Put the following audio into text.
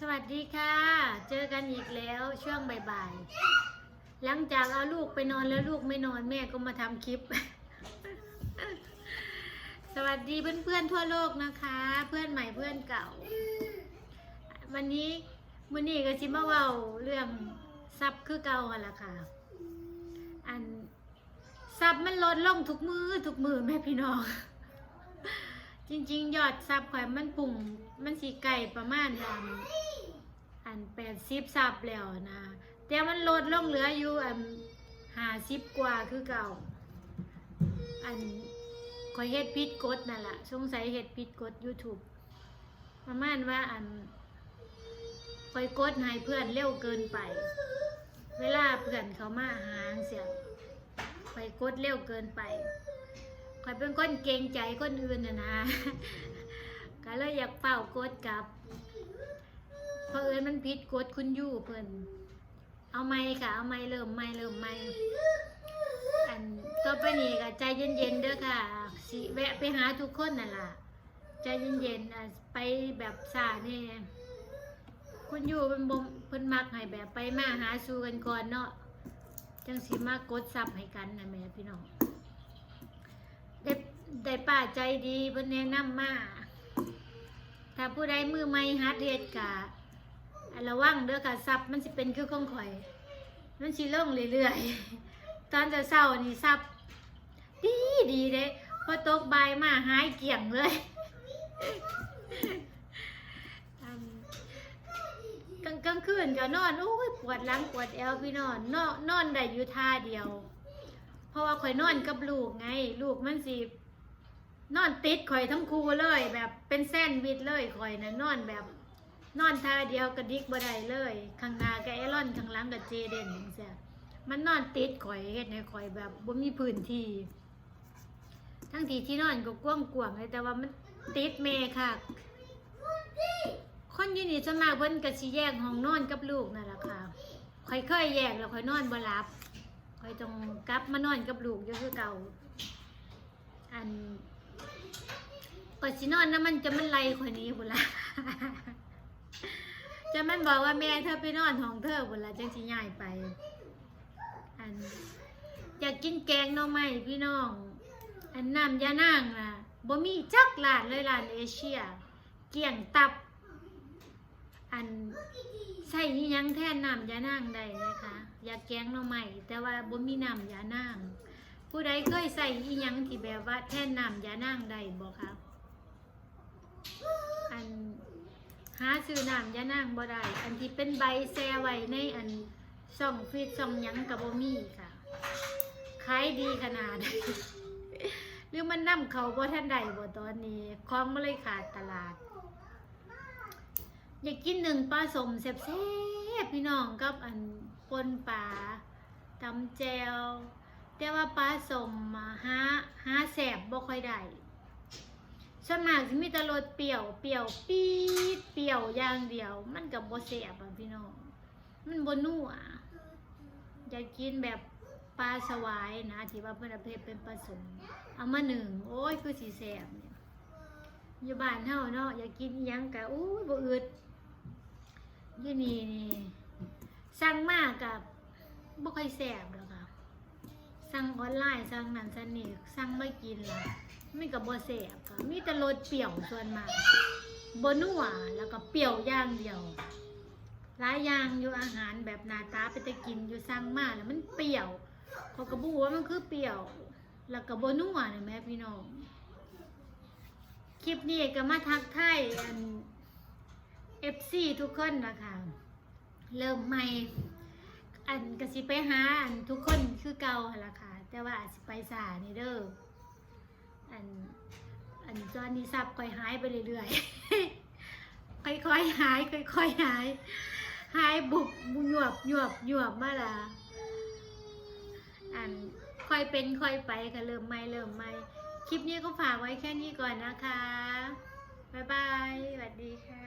สวัสดีค่ะ เจอกันอีกแล้วช่วงบ่ายๆ หลังจากเอาลูกไปนอนแล้วลูกไม่นอนแม่ก็มาทำคลิป สวัสดีเพื่อนๆทั่วโลกนะคะ เพื่อนใหม่เพื่อนเก่า วันนี้มื้อนี้ก็สิมาเว้าเรื่องซับคือเก่าหั่นล่ะค่ะ อันซับมันลดลงทุกมือทุกมือแม่พี่น้องจริง ๆ ยอดซับข่อยมันปุ่งมันสีไก่ประมาณ อันแปดสิบซับแล้วนะ แต่มันลดลงเหลืออยู่อันห้าสิบกว่าคือเก่า อันข่อยเฮ็ดผิดกฎนั่นแหละสงสัยเฮ็ดผิดกฎ YouTube ประมาณว่าอันข่อยกดให้เพื่อนเร็วเกินไป เวลาเพื่อนเขามาหาเสียข่อยกดเร็วเกินไปข่อยเป็นคนเกรงใจคนอื่นนะนะก็เลยอยากเป่ากดกลับ เพราะเอิญมันผิดกฎคุณอยู่เพิ่นเอาไม้ค่ะ เอาไม้เริ่มไม้เริ่มไม้อันต่อไปนี้ก็ใจเย็นๆเด้อค่ะสิแวะไปหาทุกคนนั่นล่ะใจเย็นๆอะไปแบบซาเนี่คุณอยู่เป็นบ่มเพิ่นมักให้แบบไปมาหาสู่กันก่อนเนาะจังสิมากดซับให้กันนะแม่พี่น้องได้ได้ป้าใจดีเพิ่นแนะนำมาถ้าผู้ใดมือใหม่ฮัดเฮ็ดกะ ระวังเด้อค่ะซับมันสิเป็นคือของข่อย มันสิลงเรื่อยๆ ตอนจะเศร้านี่ซับดีดีเด้พอตกบ่ายมาหายเกี่ยงเลยกลางกลางคืนก็นอนโอ้ยปวดหลังปวดแอวพี่นอนนอนนอนได้อยู่ท่าเดียว เพราะว่าข่อยนอนกับลูกไง ลูกมันสินอนติดข่อยทั้งคู่เลย แบบเป็นแซนด์วิชเลยข่อยนะนอนแบบ นอนท่าเดียวกระดิกบ่ได้เลย ข้างหน้ากับไอรอนข้างหลังกับเจเด่นจังซี่มันนอนติดข่อยเฮ็ดให้ข่อยแบบบ่มีพื้นที่ ทั้งที่ที่นอนก็กว้างกวางเลยแต่ว่ามันติดแม่ค่ะ คนอยู่นี่ส่วนมากเพิ่นก็สิแยกห้องนอนกับลูกนั่นแหละค่ะข่อยเคยแยกแล้วข่อยนอนบ่หลับข่อยต้องกลับมานอนกับลูกอยู่คือเก่า อันก่อนสินอนนะมันจะมันไล่ข่อยนี้พุ่นละ จะมันบอกว่าแม่เธอไปนอนห้องเธอพุ่นละจังสิย้ายไป อันอยากกินแกงหน่อไม้พี่น้อง อันน้ำยานางน่ะบ่มีจักร้านเลยร้านเอเชีย เกี่ยงตับ อันใส่อิหยังแทนน้ำยานางได้นะคะ อยากแกงหน่อไม้แต่ว่าบ่มีน้ำยานาง ผู้ใดเคยใส่อีหยังที่แบบว่าแทนน้ำยานางได้บ่คะอัน หาซื้อน้ำยานางบ่ได้ อันที่เป็นใบแซไว้ในอันช่องฟีดช่องหยังกับบ่มีค่ะ ขายดีขนาด หรือมันนำเขาบ่ทันใดบ่ตอนนี้ของมันเลยขาดตลาด อยากกินหนึ่งปลาสมแซ่บๆพี่น้องกับอันปนปลาตำแจวแต่ว่าปลาสมหาหาแสบบ่ค่อยได้ ส่วนมากสิมีแต่รสเปรี้ยว เปรี้ยวปี๊ดเปรี้ยวอย่างเดียว มันกับบ่แสบอะพี่น้อง มันบ่นัวอยากกินแบบปลาสวายนะที่ว่าเพิ่นอาไปเฮ็ดเป็นปลาสมเอามาหนึ่ง โอ้ยคือสิแสบเนี่ยอยู่บ้านเฮาเนาะอยากกินยังกะอู้ยบ่อึดอยู่นี่นี่สั่งมากกับบ่ค่อยแสบหรอก สั่งออนไลน์สั่งนั่นสั่งนี่สั่งไม่กินละไม่กับบ่แสบค่ะมีแต่รสเปรี้ยวส่วนมากบนัวแล้วก็เปรี้ยวอย่างเดียวหลายอย่างอยู่อาหารแบบนาตาไปแต่กินอยู่สั่งมาแล้วมันเปรี้ยวเขาก็บอกว่ามันคือเปรี้ยว แล้วก็บนัวนี่แม่พี่น้องคลิปนี้ก็มาทักทายอัน FC ทุกคนนะคะเริ่มใหม่ อันก็สิไปหาอันทุกคนคือเก่าหั่นล่ะค่ะ แต่ว่าอาจสิไปสานี่เด้ออันอันจอนนี้ซับค่อยหายไปเรื่อยๆ ค่อยๆหายค่อยๆหาย หายบุบบุหยวบหยวบหยวบมาละอันค่อยเป็นค่อยไปค่ะเริ่มใหม่เริ่มใหม่คลิปนี้ก็ฝากไว้แค่นี้ก่อนนะคะ บ๊ายบายสวัสดีค่ะ